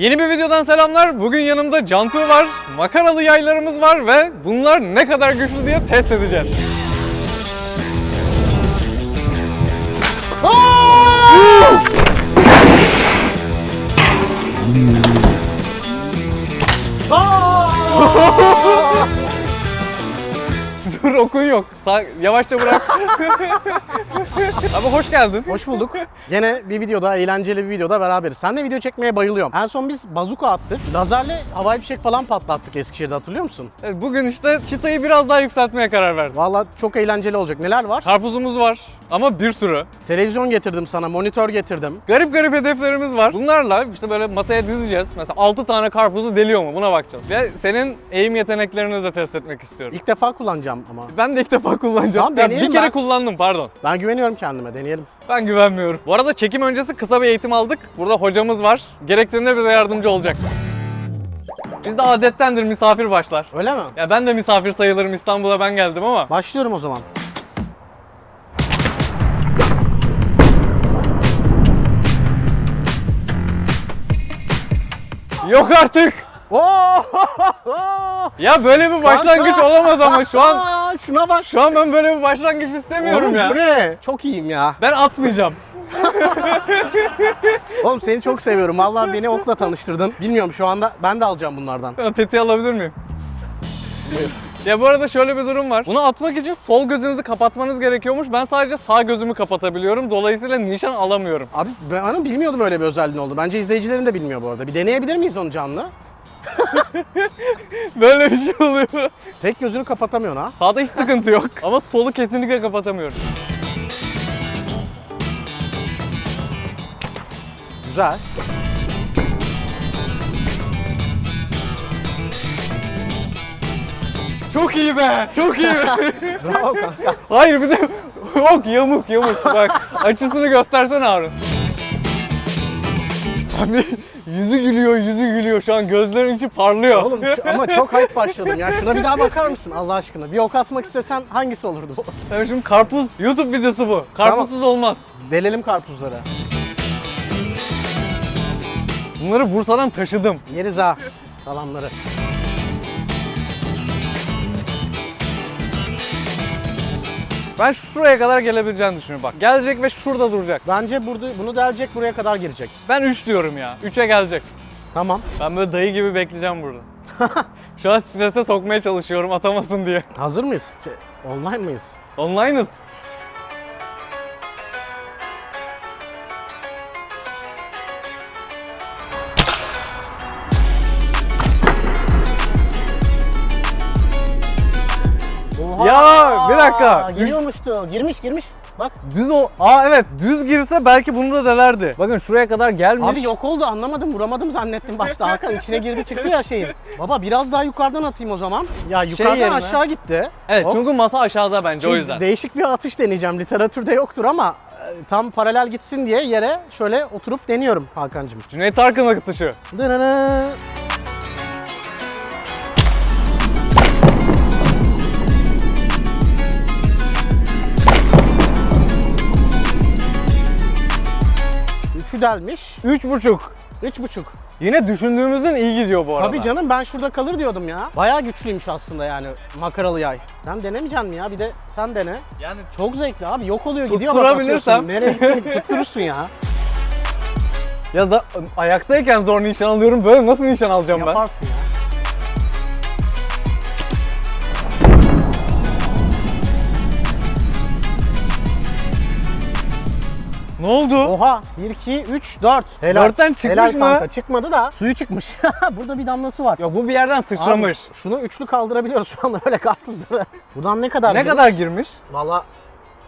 Yeni bir videodan selamlar. Bugün yanımda Cantu var, makaralı yaylarımız var ve bunlar ne kadar güçlü diye test edeceğiz. Dur okun yok. Sağ, yavaşça bırak. Abi hoş geldin. Hoş bulduk. Yine bir videoda, eğlenceli bir videoda beraberiz. Sen de video çekmeye bayılıyorum. En son biz bazuka attık. Lazerle havai fişek falan patlattık Eskişehir'de hatırlıyor musun? Evet, bugün işte çıtayı biraz daha yükseltmeye karar verdim. Valla çok eğlenceli olacak. Neler var? Karpuzumuz var ama bir sürü. Televizyon getirdim sana, monitör getirdim. Garip garip hedeflerimiz var. Bunlarla işte böyle masaya dizeceğiz. Mesela 6 tane karpuzu deliyor mu buna bakacağız. Ve senin eğim yeteneklerini de test etmek istiyorum. İlk defa kullanacağım ama. Ben de ilk defa kullanacağım. Tamam, Ya deneyelim bir kere ben. kullandım pardon. Ben güveniyorum kendime, deneyelim. Ben güvenmiyorum. Bu arada çekim öncesi kısa bir eğitim aldık. Burada hocamız var. Gerektiğinde bize yardımcı olacak. Bizde adettendir misafir başlar. Öyle mi? Ya ben de misafir sayılırım İstanbul'a ben geldim ama. Başlıyorum o zaman. Yok artık. Oo! Ya böyle bir başlangıç Kanka! olamaz ama şu an Aa, şuna bak. şu an ben böyle bir başlangıç istemiyorum Oğlum, ya. Bu ne? Çok iyiyim ya. Ben atmayacağım. Oğlum seni çok seviyorum. Vallahi beni okla tanıştırdın. Bilmiyorum şu anda ben de alacağım bunlardan. Tetiği alabilir miyim? Ya bu arada şöyle bir durum var. Bunu atmak için sol gözünüzü kapatmanız gerekiyormuş. Ben sadece sağ gözümü kapatabiliyorum. Dolayısıyla nişan alamıyorum. Abi ben bilmiyordum öyle bir özelliğin oldu. Bence izleyicilerin de bilmiyor bu arada. Bir deneyebilir miyiz onu canlı? Böyle bir şey oluyor. Tek gözünü kapatamıyorsun ha. Sağda hiç sıkıntı yok. Ama solu kesinlikle kapatamıyorum. Güzel. Çok iyi be. Çok iyi be. Bravo kanka. Hayır bir de yok yamuk yamuk. Bak açısını göstersene Harun. Abi yüzü gülüyor, yüzü gülüyor. Şu an gözlerin içi parlıyor. Oğlum şu- ama çok hype başladım ya. Şuna bir daha bakar mısın Allah aşkına? Bir ok atmak istesen hangisi olurdu? Tabii şimdi karpuz YouTube videosu bu. Karpuzsuz olmaz. Delelim karpuzları. Bunları Bursa'dan taşıdım. Yeriz ha. Salamları. Ben şuraya kadar gelebileceğini düşünüyorum bak. Gelecek ve şurada duracak. Bence burada bunu delecek buraya kadar girecek. Ben 3 diyorum ya. 3'e gelecek. Tamam. Ben böyle dayı gibi bekleyeceğim burada. Şu an strese sokmaya çalışıyorum atamasın diye. Hazır mıyız? Ç- Online mıyız? Online'ız. Oha! Ya, dakika. Giriyormuştu. Girmiş girmiş. Bak. Düz o. Aa evet düz girse belki bunu da delerdi. Bakın şuraya kadar gelmiş. Abi yok oldu anlamadım vuramadım zannettim başta Hakan içine girdi çıktı ya şeyin. Baba biraz daha yukarıdan atayım o zaman. Ya yukarıdan yerine. aşağı gitti. Evet Hop. çünkü masa aşağıda bence o Şimdi yüzden. Değişik bir atış deneyeceğim. Literatürde yoktur ama e, tam paralel gitsin diye yere şöyle oturup deniyorum Hakan'cığım. Cüneyt Arkın atışı. Dırırı. Üçü delmiş. Üç buçuk. Üç buçuk. Yine düşündüğümüzden iyi gidiyor bu arada. Tabii canım ben şurada kalır diyordum ya. Bayağı güçlüymüş aslında yani makaralı yay. Sen denemeyeceksin mi ya? Bir de sen dene. Yani Çok zevkli abi. Yok oluyor gidiyor. Tutturabilirsem. atıyorsun. Nereye gittiğini tutturursun ya. ya za- ayaktayken zor nişan alıyorum. Böyle nasıl nişan alacağım ben? Yaparsın ya. Oldu? Oha 1, 2, 3, 4. Helal. Dörtten çıkmış Helal mı? Kanka. Çıkmadı da suyu çıkmış. Burada bir damla su var. Yok bu bir yerden sıçramış. Abi, şunu üçlü kaldırabiliyoruz şu anda böyle karpuzları. Buradan ne kadar? ne girmiş? kadar girmiş? Valla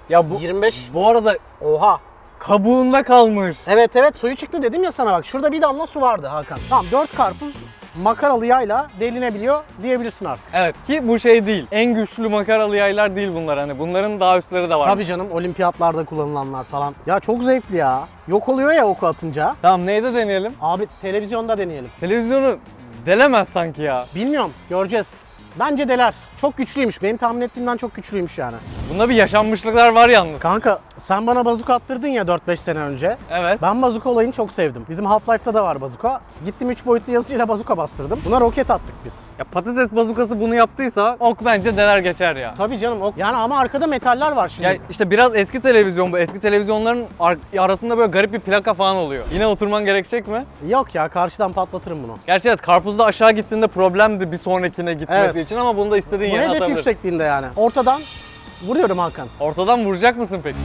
Ya bu 25. bu arada Oha. kabuğunda kalmış. Evet evet suyu çıktı dedim ya sana bak. Şurada bir damla su vardı Hakan. Tamam 4 karpuz makaralı yayla delinebiliyor diyebilirsin artık. Evet ki bu şey değil. En güçlü makaralı yaylar değil bunlar hani. Bunların daha üstleri de var. Tabii canım olimpiyatlarda kullanılanlar falan. Ya çok zevkli ya. Yok oluyor ya oku atınca. Tamam neyde deneyelim? Abi televizyonda deneyelim. Televizyonu delemez sanki ya. Bilmiyorum göreceğiz. Bence deler. Çok güçlüymüş. Benim tahmin ettiğimden çok güçlüymüş yani. Bunda bir yaşanmışlıklar var yalnız. Kanka sen bana bazuka attırdın ya 4-5 sene önce. Evet. Ben bazuka olayını çok sevdim. Bizim Half-Life'da da var bazuka. Gittim 3 boyutlu yazıcıyla bazuka bastırdım. Buna roket attık biz. Ya patates bazukası bunu yaptıysa ok bence deler geçer ya. Tabii canım. O... Yani ama arkada metaller var şimdi. Ya işte biraz eski televizyon bu. Eski televizyonların ar- arasında böyle garip bir plaka falan oluyor. Yine oturman gerekecek mi? Yok ya karşıdan patlatırım bunu. Gerçi evet karpuzda aşağı gittiğinde problemdi bir sonrakine gitmesi Evet. için ama bunu da istediğin Bu yere hedef atabilirsin. yüksekliğinde yani. Ortadan vuruyorum Hakan. Ortadan vuracak mısın peki?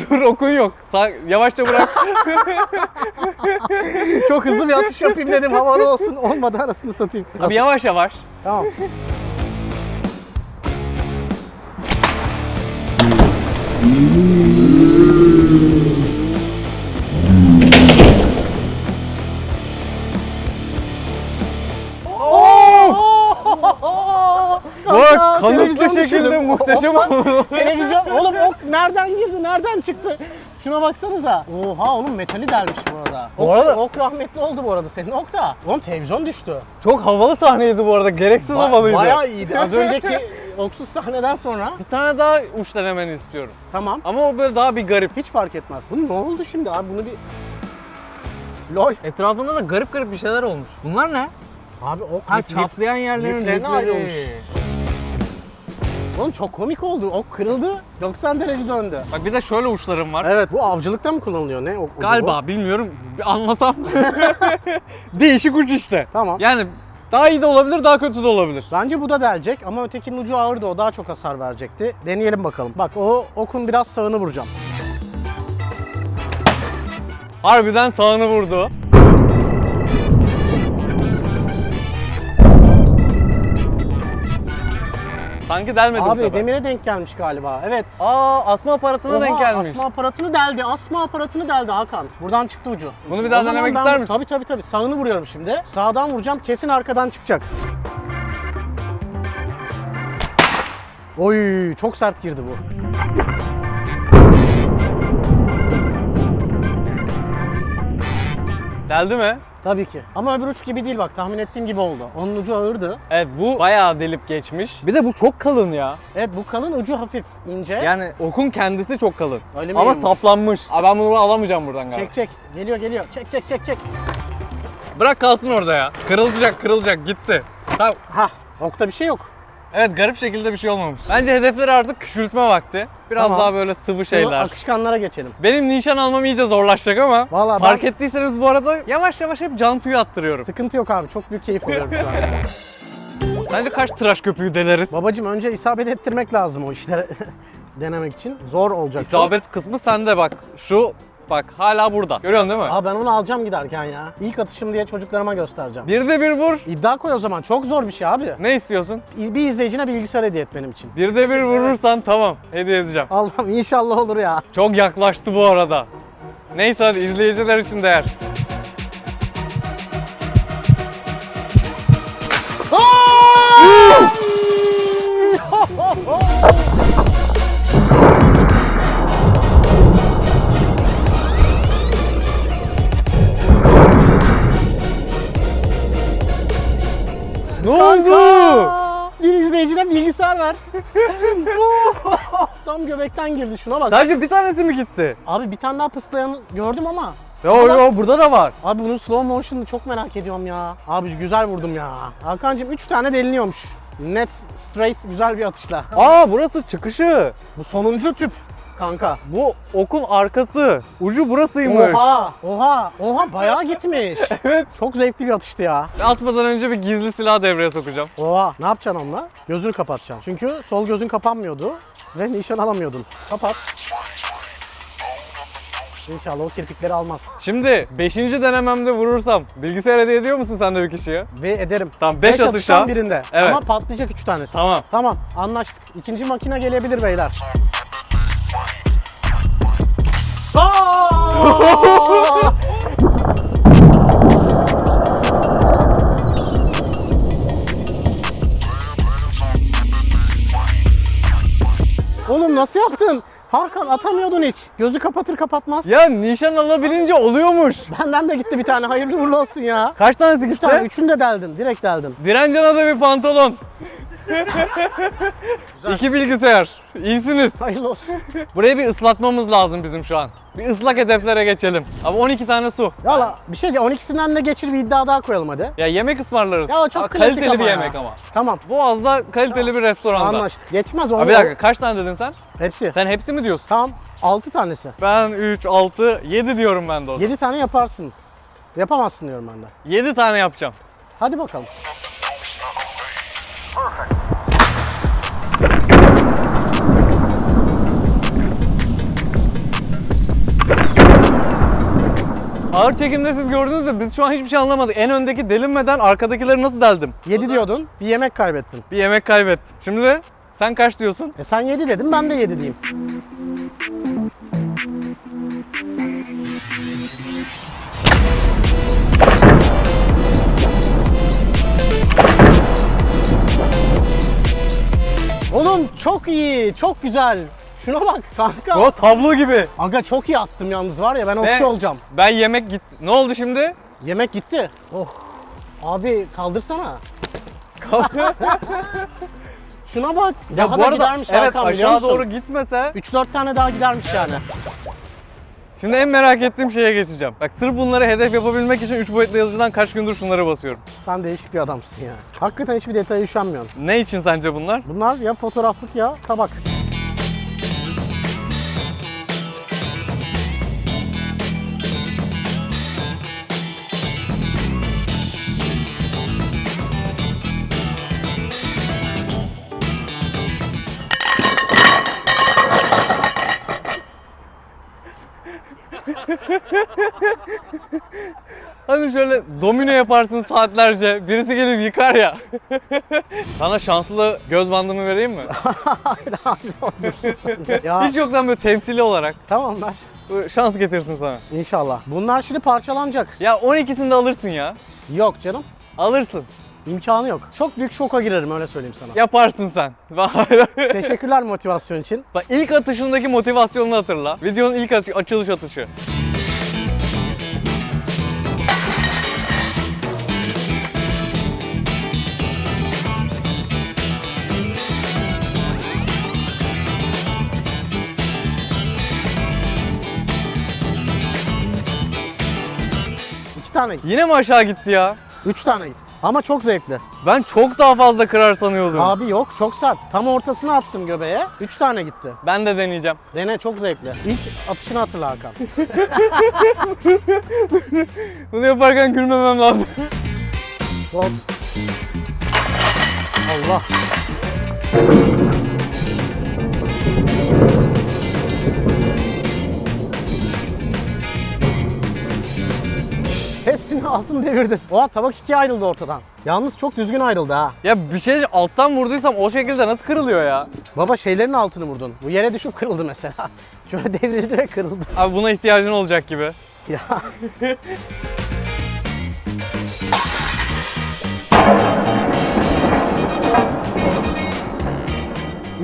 Dur okun yok. Sağ, yavaşça bırak. Çok hızlı bir atış yapayım dedim havalı olsun. Olmadı arasını satayım. Abi yavaş yavaş. Tamam. Bak kanıtlı şekilde muhteşem oldu. Televizyon oğlum ok nereden girdi nereden çıktı? Şuna baksanıza. Oha oğlum metali delmiş bu arada. Bu ok, arada- ok rahmetli oldu bu arada senin ok da. Oğlum televizyon düştü. Çok havalı sahneydi bu arada. Gereksiz Ba- havalıydı. Bayağı iyiydi. Az önceki oksuz sahneden sonra. Bir tane daha uç denemeni istiyorum. Tamam. Ama o böyle daha bir garip. Hiç fark etmez. Bu ne oldu şimdi abi bunu bir... LOL. Etrafında da garip garip bir şeyler olmuş. Bunlar ne? Abi ok Ha lif- çatlayan yerlerin liflerini lifleri. ayırıyormuş. Oğlum çok komik oldu. Ok kırıldı. 90 derece döndü. Bak bir de şöyle uçlarım var. Evet bu avcılıkta mı kullanılıyor ne? Ok, Galiba bilmiyorum. Bir anlasam. Değişik uç işte. Tamam. Yani daha iyi de olabilir, daha kötü de olabilir. Bence bu da delecek ama ötekinin ucu ağırdı o daha çok hasar verecekti. Deneyelim bakalım. Bak o okun biraz sağını vuracağım. Harbiden sağını vurdu. Sanki delmedi bu Abi sefer. demire denk gelmiş galiba. Evet. Aa asma aparatına Oha, denk gelmiş. Asma aparatını deldi. Asma aparatını deldi Hakan. Buradan çıktı ucu. Bunu bir daha O zaman denemek ben- ister misin? Tabii tabii tabii. Sağını vuruyorum şimdi. Sağdan vuracağım. Kesin arkadan çıkacak. Oy çok sert girdi bu. Deldi mi? Tabii ki. Ama öbür uç gibi değil bak. Tahmin ettiğim gibi oldu. Onun ucu ağırdı. Evet bu bayağı delip geçmiş. Bir de bu çok kalın ya. Evet bu kalın ucu hafif ince. Yani okun kendisi çok kalın. Öyle mi Ama yayılmış? saplanmış. Aa, ben bunu alamayacağım buradan galiba. Çek çek. Geliyor geliyor. Çek çek çek çek. Bırak kalsın orada ya. Kırılacak kırılacak gitti. Tamam. Hah. Okta bir şey yok. Evet garip şekilde bir şey olmamış. Bence hedefleri artık küçültme vakti. Biraz Tamam. daha böyle sıvı Şimdi şeyler. akışkanlara geçelim. Benim nişan almam iyice zorlaşacak ama Vallahi fark ben- ettiyseniz bu arada yavaş yavaş hep can tüyü attırıyorum. Sıkıntı yok abi. Çok büyük keyif alıyorum şu an. Sence kaç tıraş köpüğü deleriz? Babacım önce isabet ettirmek lazım o işleri denemek için. Zor olacak. İsabet kısmı sende bak. Şu bak hala burada. Görüyorsun değil mi? Aa ben onu alacağım giderken ya. İlk atışım diye çocuklarıma göstereceğim. Bir de bir vur. İddia koy o zaman. Çok zor bir şey abi. Ne istiyorsun? Bir izleyicine bilgisayar hediye et benim için. Bir de bir vurursan tamam hediye edeceğim. Allah'ım inşallah olur ya. Çok yaklaştı bu arada. Neyse hadi izleyiciler için değer. Bir izleyicine bilgisayar ver. Tam göbekten girdi şuna bak. Sadece bir tanesi mi gitti? Abi bir tane daha pıslayanı gördüm ama. Yo yo burada da var. Abi bunun slow motion'ını çok merak ediyorum ya. Abi güzel vurdum ya. Hakan'cığım 3 tane deliniyormuş. Net, straight, güzel bir atışla. Aa burası çıkışı. Bu sonuncu tüp kanka. Bu okun arkası. Ucu burasıymış. Oha, oha, oha bayağı gitmiş. Evet. Çok zevkli bir atıştı ya. Atmadan önce bir gizli silah devreye sokacağım. Oha, ne yapacaksın onunla? Gözünü kapatacaksın. Çünkü sol gözün kapanmıyordu ve nişan alamıyordun. Kapat. İnşallah o kirpikleri almaz. Şimdi 5. denememde vurursam bilgisayar hediye ediyor musun sen de bir kişiye? Ve ederim. Tamam 5 Beş atışta. atıştan birinde. Evet. Ama patlayacak 3 tanesi. Tamam. Tamam anlaştık. İkinci makine gelebilir beyler. Aa! Oğlum nasıl yaptın? Hakan atamıyordun hiç. Gözü kapatır kapatmaz. Ya nişan alabilince oluyormuş. Benden de gitti bir tane. Hayırlı uğurlu olsun ya. Kaç tanesi Üç gitti? tane. Üçünü de deldin. Direkt deldin. Direncana da bir pantolon. İki bilgisayar. İyisiniz. Hayırlı olsun. Burayı bir ıslatmamız lazım bizim şu an. Bir ıslak hedeflere geçelim. Abi 12 tane su. Valla bir şey değil 12'sinden de geçir bir iddia daha koyalım hadi. Ya yemek ısmarlarız. Ya o çok Aa, klasik Kaliteli ama bir ya. yemek ama. Tamam. Boğaz'da kaliteli bir restoranda. Anlaştık. Geçmez onu. Abi bir dakika kaç tane dedin sen? Hepsi. Sen hepsi mi diyorsun? Tamam 6 tanesi. Ben 3, 6, 7 diyorum ben de o zaman. 7 tane yaparsın. Yapamazsın diyorum ben de. 7 tane yapacağım. Hadi bakalım. Ağır çekimde siz gördünüz de biz şu an hiçbir şey anlamadık. En öndeki delinmeden arkadakileri nasıl deldim? 7 diyordun. Bir yemek kaybettin. Bir yemek kaybettim. Şimdi de sen kaç diyorsun? E sen 7 dedin ben de 7 diyeyim. Oğlum çok iyi, çok güzel. Şuna bak kanka. O tablo gibi. Aga çok iyi attım yalnız var ya ben okçu olacağım. Ben yemek git. Ne oldu şimdi? Yemek gitti. Oh. Abi kaldırsana. Şuna bak. Daha da gidermiş evet Hakan biliyor aşağı musun? doğru gitmese 3-4 tane daha gidermiş yani. Şimdi en merak ettiğim şeye geçeceğim. Bak sırf bunları hedef yapabilmek için 3 boyutlu yazıcıdan kaç gündür şunları basıyorum. Sen değişik bir adamsın ya. Hakikaten hiçbir detaya üşenmiyorsun. Ne için sence bunlar? Bunlar ya fotoğraflık ya tabak. Hani şöyle domino yaparsın saatlerce, birisi gelip yıkar ya. Sana şanslı göz bandımı vereyim mi? Hayır abi olursun sen de. Ya Hiç yoktan böyle temsili olarak tamam ver. böyle şans getirsin sana. İnşallah. Bunlar şimdi parçalanacak. Ya 12'sini de alırsın ya. Yok canım. Alırsın. İmkanı yok. Çok büyük şoka girerim öyle söyleyeyim sana. Yaparsın sen. Teşekkürler motivasyon için. Bak ilk atışındaki motivasyonunu hatırla. Videonun ilk atı- açılış atışı. İki tane gitti. Yine mi aşağı gitti ya? Üç tane gitti. Ama çok zevkli. Ben çok daha fazla kırar sanıyordum. Abi yok çok sert. Tam ortasına attım göbeğe. Üç tane gitti. Ben de deneyeceğim. Dene çok zevkli. İlk atışını hatırla Hakan. Bunu yaparken gülmemem lazım. Hop. Allah. Hepsini altın devirdin. Oha tabak ikiye ayrıldı ortadan. Yalnız çok düzgün ayrıldı ha. Ya bir şey alttan vurduysam o şekilde nasıl kırılıyor ya? Baba şeylerin altını vurdun. Bu yere düşüp kırıldı mesela. Şöyle devrildi ve kırıldı. Abi buna ihtiyacın olacak gibi. Ya.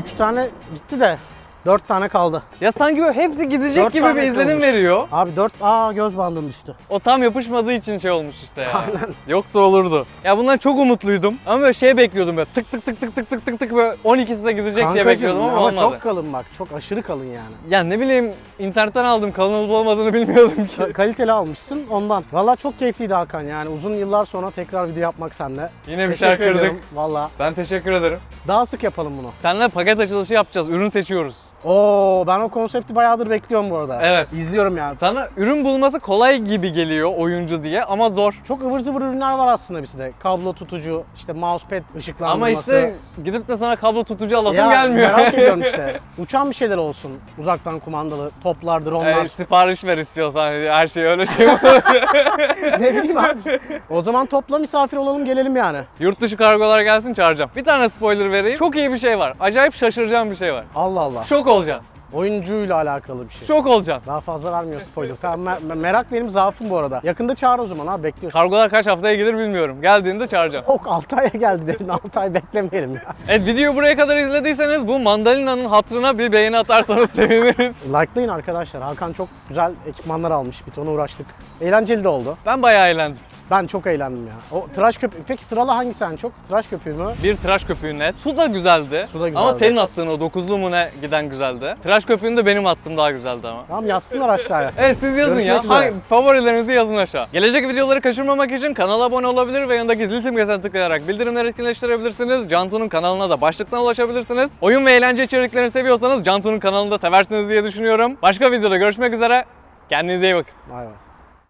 Üç tane gitti de dört tane kaldı. Ya sanki böyle hepsi gidecek Dört gibi tane bir izlenim kırılmış. veriyor. Abi dört, aa göz bandın düştü. O tam yapışmadığı için şey olmuş işte ya. Yoksa olurdu. Ya bundan çok umutluydum. Ama böyle şey bekliyordum böyle tık tık tık tık tık tık tık tık böyle 12'si de gidecek diye Kankacığım, bekliyordum ama, olmadı. çok kalın bak, çok aşırı kalın yani. Ya ne bileyim internetten aldım kalın olup olmadığını bilmiyordum ki. Ka- Kaliteli almışsın ondan. Valla çok keyifliydi Hakan yani uzun yıllar sonra tekrar video yapmak seninle. Yine bir Teşekkür kırdık. Valla. Ben teşekkür ederim. Daha sık yapalım bunu. Seninle paket açılışı yapacağız. Ürün seçiyoruz. Oo ben o konsepti bayağıdır bekliyorum bu arada. Evet. İzliyorum yani. Sana ürün bulması kolay gibi geliyor oyuncu diye ama zor. Çok ıvır zıvır ürünler var aslında bizde. Kablo tutucu, işte mousepad ışıklandırması. Ama işte gidip de sana kablo tutucu alasım Ya, gelmiyor. Merak ediyorum işte. Uçan bir şeyler olsun. Uzaktan kumandalı toplar, dronlar. Ee, sipariş ver istiyorsan her şey öyle şey ne bileyim abi. O zaman topla misafir olalım gelelim yani. Yurt dışı kargolar gelsin çağıracağım. Bir tane spoiler vereyim. Çok iyi bir şey var. Acayip şaşıracağım bir şey var. Allah Allah. Şok olacaksın. Oyuncuyla alakalı bir şey. Şok olacaksın. Daha fazla vermiyor spoiler. Tamam me- me- merak benim zaafım bu arada. Yakında çağır o zaman abi bekliyoruz. Kargolar kaç haftaya gelir bilmiyorum. Geldiğinde çağıracağım. Ok 6 aya geldi dedin 6 ay beklemeyelim ya. Evet videoyu buraya kadar izlediyseniz bu mandalina'nın hatırına bir beğeni atarsanız seviniriz. Like'layın arkadaşlar. Hakan çok güzel ekipmanlar almış. Bir ton uğraştık. Eğlenceli de oldu. Ben bayağı eğlendim. Ben çok eğlendim ya. O tıraş köpüğü. Peki sıralı hangisi en çok? Tıraş köpüğü mü? Bir tıraş köpüğü net. Su da güzeldi. Su da Ama güzeldi. senin attığın o dokuzlu mu ne giden güzeldi. Tıraş köpüğünü de benim attığım daha güzeldi ama. Tamam yazsınlar aşağıya. Evet siz yazın ya. Üzere. Hangi, favorilerinizi yazın aşağı. Gelecek videoları kaçırmamak için kanala abone olabilir ve yanındaki zil simgesine tıklayarak bildirimleri etkinleştirebilirsiniz. Cantu'nun kanalına da başlıktan ulaşabilirsiniz. Oyun ve eğlence içeriklerini seviyorsanız Cantu'nun kanalını da seversiniz diye düşünüyorum. Başka videoda görüşmek üzere. Kendinize iyi bakın. Vay vay.